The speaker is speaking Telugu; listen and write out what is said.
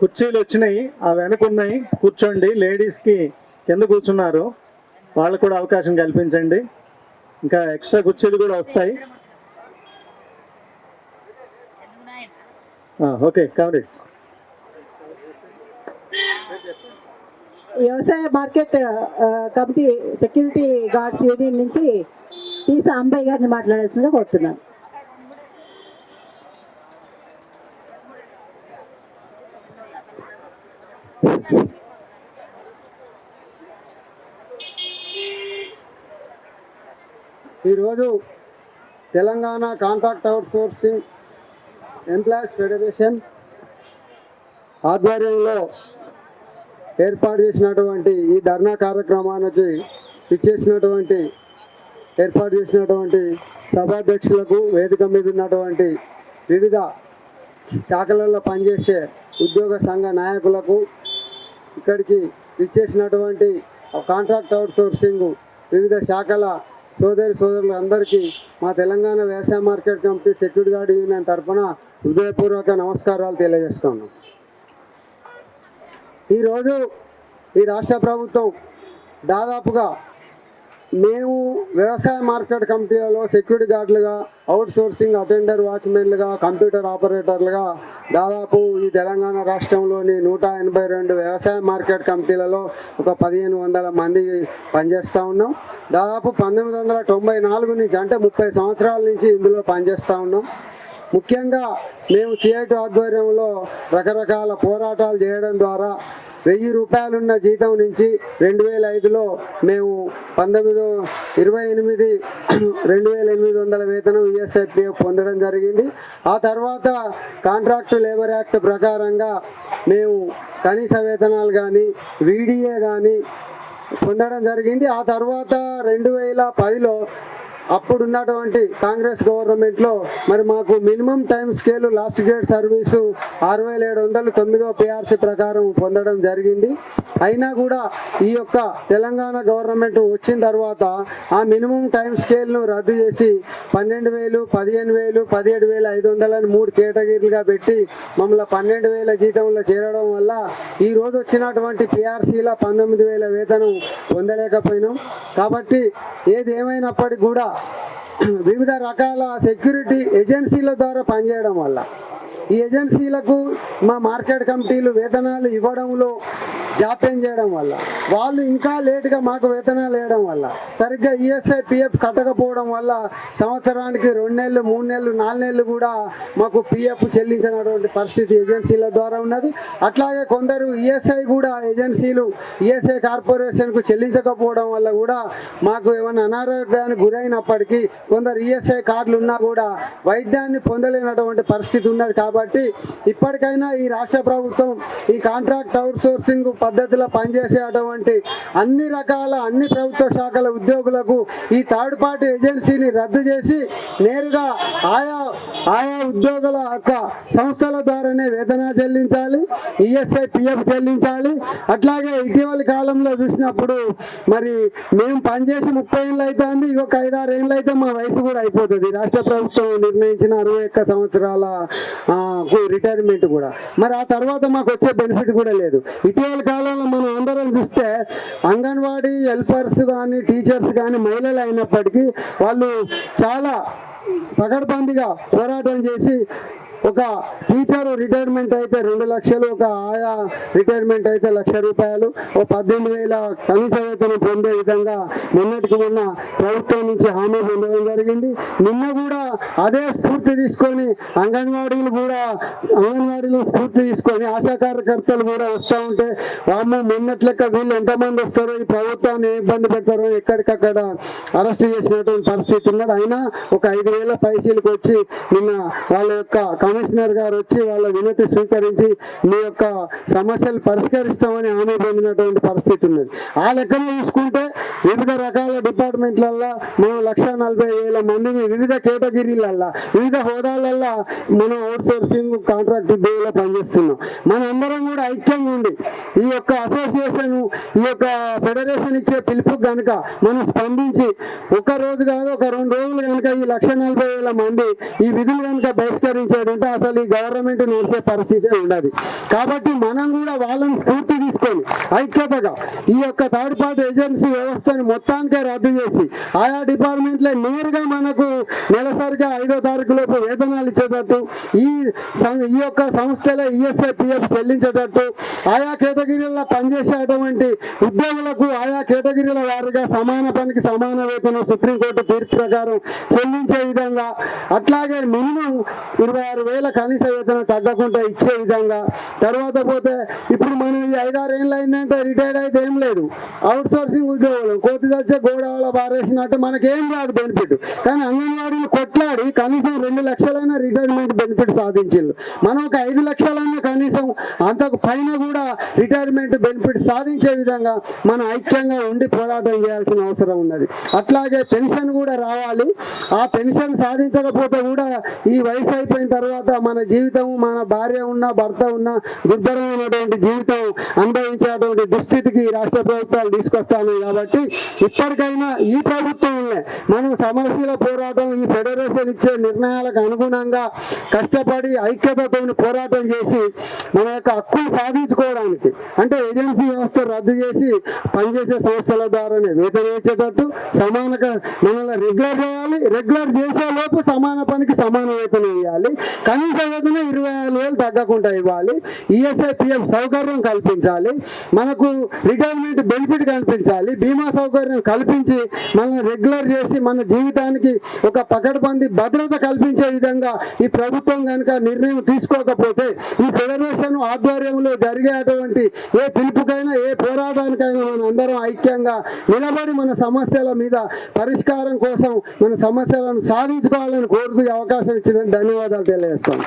కుర్చీలు వచ్చినాయి ఆ వెనక ఉన్నాయి. కూర్చోండి లేడీస్కి కింద కూర్చున్నారు. వాళ్ళకు కూడా అవకాశం కల్పించండి. ఇంకా ఎక్స్ట్రా కుర్చీలు కూడా వస్తాయి. ఓకే కవరేజ్ వ్యవసాయ market committee security guards union నుంచి టి సాంబయ్య గారిని మాట్లాడాల్సిందిగా కోరుతున్నాను. ఈరోజు Telangana contract outsourcing employees federation ఆధ్వర్యంలో ఏర్పాటు చేసినటువంటి ఈ ధర్నా కార్యక్రమానికి ఇచ్చేసినటువంటి ఏర్పాటు చేసినటువంటి సభాధ్యక్షులకు వేదిక మీద ఉన్నటువంటి వివిధ శాఖలలో పనిచేసే ఉద్యోగ సంఘ నాయకులకు ఇక్కడికి ఇచ్చేసినటువంటి కాంట్రాక్ట్ అవుట్ సోర్సింగ్ వివిధ శాఖల సోదరి సోదరులు అందరికీ మా తెలంగాణ వ్యవసాయ market committee security guard union తరఫున హృదయపూర్వక నమస్కారాలు తెలియజేస్తున్నాం. ఈరోజు ఈ రాష్ట్ర ప్రభుత్వం దాదాపుగా మేము వ్యవసాయ మార్కెట్ కమిటీలలో సెక్యూరిటీ గార్డులుగా అవుట్ సోర్సింగ్ అటెండర్ వాచ్మెన్లుగా కంప్యూటర్ ఆపరేటర్లుగా దాదాపు ఈ తెలంగాణ రాష్ట్రంలోని నూట ఎనభై రెండు వ్యవసాయ మార్కెట్ కమిటీలలో ఒక పదిహేను వందల మంది పనిచేస్తూ ఉన్నాం. దాదాపు పంతొమ్మిది వందల తొంభై నాలుగు నుంచి అంటే ముప్పై సంవత్సరాల నుంచి ఇందులో పనిచేస్తూ ఉన్నాం. ముఖ్యంగా మేము సిఐటి ఆధ్వర్యంలో రకరకాల పోరాటాలు చేయడం ద్వారా వెయ్యి రూపాయలున్న జీతం నుంచి రెండు వేల ఐదులో మేము పంతొమ్మిది ఇరవై ఎనిమిది రెండు వేల ఎనిమిది వందల వేతనం ఈఎస్ఐపిఎఫ్ పొందడం జరిగింది. ఆ తర్వాత కాంట్రాక్ట్ లేబర్ యాక్ట్ ప్రకారంగా మేము కనీస వేతనాలు కానీ వీడిఏ కానీ పొందడం జరిగింది. ఆ తర్వాత రెండు వేల పదిలో అప్పుడున్నటువంటి కాంగ్రెస్ గవర్నమెంట్లో మరి మాకు minimum time scale last grade service ఆరు వేల ఏడు వందలు తొమ్మిదో పిఆర్సీ ప్రకారం పొందడం జరిగింది. అయినా కూడా ఈ యొక్క తెలంగాణ గవర్నమెంట్ వచ్చిన తర్వాత ఆ మినిమం టైం స్కేల్ను రద్దు చేసి పన్నెండు వేలు పదిహేను వేలు పదిహేడు వేల ఐదు వందలని మూడు కేటగిరీలుగా పెట్టి మమ్మల్ని పన్నెండు వేల జీతంలో చేరడం వల్ల ఈ రోజు వచ్చినటువంటి పిఆర్సీల పంతొమ్మిది వేల వేతనం పొందలేకపోయినాం. కాబట్టి ఏది ఏమైనప్పటికీ కూడా వివిధ రకాల సెక్యూరిటీ ఏజెన్సీల ద్వారా పనిచేయడం వల్ల ఈ ఏజెన్సీలకు మా మార్కెట్ కమిటీలు వేతనాలు ఇవ్వడంలో జాప్యం చేయడం వల్ల. వాళ్ళు ఇంకా లేటుగా మాకు వేతనాలు వేయడం వల్ల. సరిగ్గా ఈఎస్ఐ పిఎఫ్ కట్టకపోవడం వల్ల సంవత్సరానికి రెండు నెలలు మూడు నెలలు నాలుగు నెలలు కూడా మాకు పిఎఫ్ చెల్లించినటువంటి పరిస్థితి ఏజెన్సీల ద్వారా ఉన్నది. అట్లాగే కొందరు ఈఎస్ఐ కూడా ఏజెన్సీలు ఈఎస్ఐ కార్పొరేషన్కు చెల్లించకపోవడం వల్ల కూడా మాకు ఏమైనా అనారోగ్యానికి గురైనప్పటికీ కొందరు ఈఎస్ఐ కార్డులు ఉన్నా కూడా వైద్యాన్ని పొందలేనటువంటి పరిస్థితి ఉన్నది. కాబట్టి ఇప్పటికైనా ఈ రాష్ట్ర ప్రభుత్వం ఈ కాంట్రాక్ట్ అవుట్ సోర్సింగ్ పద్ధతిలో పనిచేసేటువంటి అన్ని రకాల అన్ని ప్రభుత్వ శాఖల ఉద్యోగులకు ఈ థర్డ్ పార్టీ ఏజెన్సీని రద్దు చేసి నేరుగా ఆయా ఆయా ఉద్యోగుల యొక్క సంస్థల ద్వారానే వేతన చెల్లించాలి ఈఎస్ఐ పిఎఫ్ చెల్లించాలి. అట్లాగే ఇటీవలి కాలంలో చూసినప్పుడు మరి మేము పనిచేసి ముప్పై ఏళ్ళు అవుతుంది ఇంకొక ఐదారు ఏళ్ళు అయితే మా వయసు కూడా అయిపోతుంది. రాష్ట్ర ప్రభుత్వం నిర్ణయించిన అరవై ఒక్క సంవత్సరాల రిటైర్మెంట్ కూడా. మరి ఆ తర్వాత మాకు వచ్చే బెనిఫిట్ కూడా లేదు. ఇటీవల కాలంలో మనం అందరం చూస్తే అంగన్వాడీ హెల్పర్స్ కానీ టీచర్స్ కానీ మహిళలు అయినప్పటికీ వాళ్ళు చాలా పకడ్బందీగా పోరాటం చేసి ఒక టీచర్ రిటైర్మెంట్ అయితే రెండు లక్షలు ఒక ఆయా రిటైర్మెంట్ అయితే లక్ష రూపాయలు. ఒక పద్దెనిమిది వేల కనీస వేతనం పొందే విధంగా నిన్నటికి నిన్న ప్రభుత్వం నుంచి హామీ పొందడం జరిగింది. నిన్న కూడా అదే స్ఫూర్తి తీసుకొని అంగన్వాడీలు కూడా అంగన్వాడీలు స్ఫూర్తి తీసుకొని ఆశా కార్యకర్తలు కూడా వస్తూ ఉంటే వాళ్ళు నిన్నట్లెక్క లెక్క వీళ్ళు ఎంతమంది వస్తారో ఈ ప్రభుత్వాన్ని ఇబ్బంది పెడతారో ఎక్కడికక్కడ అరెస్ట్ చేసినటువంటి పరిస్థితి ఉన్నది. అయినా ఒక ఐదు వేల పైసలకు వచ్చి నిన్న వాళ్ళ యొక్క కమిషనర్ గారు వచ్చి వాళ్ళ వినతి స్వీకరించి మీ యొక్క సమస్యలు పరిష్కరిస్తామని హామీ పొందినటువంటి పరిస్థితి ఉన్నది. ఆ లెక్కన చూసుకుంటే వివిధ రకాల డిపార్ట్మెంట్లల్లో మనం లక్ష నలభై వేల మందిని వివిధ కేటగిరీలల్లో వివిధ హోదాలల్లో మనం అవుట్ సోర్సింగ్ కాంట్రాక్ట్ ఉద్యోగుల్లో పనిచేస్తున్నాం. మనందరం కూడా ఐక్యంగా ఉండి ఈ యొక్క అసోసియేషన్ ఈ యొక్క ఫెడరేషన్ ఇచ్చే పిలుపు కనుక మనం స్పందించి ఒక రోజు కాదు ఒక రెండు రోజులు కనుక ఈ లక్ష నలభై వేల మంది ఈ విధులు కనుక బహిష్కరించాడంటే అసలు ఈ గవర్నమెంట్ నడిచే పరిస్థితి ఉండదు. కాబట్టి మనం కూడా వాళ్ళని స్ఫూర్తి తీసుకొని ఐక్యతగా ఈ యొక్క థర్డ్ పార్టీ ఏజెన్సీ వ్యవస్థను మొత్తానికే రద్దు చేసి ఆయా డిపార్ట్మెంట్లే నేరుగా మనకు నెలసరిగా ఐదో తారీఖు లోపు వేతనాలు ఇచ్చేటట్టు ఈ సం- ఈ యొక్క సంస్థలే ఈఎస్ఐ పిఎఫ్ చెల్లించేటట్టు ఆయా కేటగిరీల్లో పనిచేసేటువంటి ఉద్యోగులకు ఆయా కేటగిరీల వారిగా సమాన పనికి సమాన వేతనం సుప్రీంకోర్టు తీర్పు ప్రకారం చెల్లించే విధంగా అట్లాగే మినిమం ఇరవై ఆరు వేల కనీస వేతనం తగ్గకుండా ఇచ్చే విధంగా తర్వాత పోతే ఇప్పుడు మనం ఈ ఐదారు ఏళ్ళు అయిందంటే రిటైర్డ్ అయితే ఏం లేదు. అవుట్ సోర్సింగ్ ఉద్యోగులు. కోతి చచ్చే గోడవల పారేసినట్టు మనకేం రాదు బెనిఫిట్ కానీ అంగన్వాడీలు కొట్లాడి కనీసం రెండు లక్షలైనా రిటైర్మెంట్ బెనిఫిట్ సాధించిండ్రు. మనం ఒక ఐదు లక్షలైనా కనీసం అంతకు పైన కూడా రిటైర్మెంట్ బెనిఫిట్ సాధించే విధంగా మనం ఐక్యంగా ఉండి పోరాటం చేయాల్సిన అవసరం ఉన్నది. అట్లాగే పెన్షన్ కూడా రావాలి. ఆ పెన్షన్ సాధించకపోతే కూడా ఈ వయసు అయిపోయిన తర్వాత మన జీవితం మన భార్య ఉన్న భర్త ఉన్న దుర్భరమైనటువంటి జీవితం అనుభవించేటువంటి దుస్థితికి రాష్ట్ర ప్రభుత్వాలు తీసుకొస్తాను కాబట్టి ఇప్పటికైనా ఈ ప్రభుత్వంలో మనం సమస్యల పోరాటం ఈ ఫెడరేషన్ ఇచ్చే నిర్ణయాలకు అనుగుణంగా కష్టపడి ఐక్యతతో పోరాటం చేసి మన యొక్క హక్కులు సాధించుకోవడానికి అంటే ఏజెన్సీ వ్యవస్థ రద్దు చేసి పనిచేసే సంస్థల ద్వారానే వేతనం ఇచ్చేటట్టు సమాన మనల్ని రెగ్యులర్ చేయాలి రెగ్యులర్ చేసే లోపు సమాన పనికి సమాన వేతనం ఇవ్వాలి. కనీస వేతనం ఇరవై ఐదు వేలు తగ్గకుండా ఇవ్వాలి. ఈఎస్ఐ పిఎఫ్ సౌకర్యం కల్పించాలి. మనకు రిటైర్మెంట్ బెనిఫిట్ కల్పించాలి. బీమా సౌకర్యం కల్పించి మనం రెగ్యులర్ చేసి మన జీవితానికి ఒక పకడ్బందీ భద్రత కల్పించే విధంగా ఈ ప్రభుత్వం కనుక నిర్ణయం తీసుకోకపోతే ఈ ఫెడరేషన్ ఆధ్వర్యంలో జరిగేటువంటి ఏ పిలుపుకైనా ఏ పోరాటానికైనా మనం అందరం ఐక్యంగా నిలబడి మన సమస్యల మీద పరిష్కారం కోసం మన సమస్యలను సాధించుకోవాలని కోరుతూ అవకాశం ఇచ్చిన ధన్యవాదాలు తెలియజేస్తాను.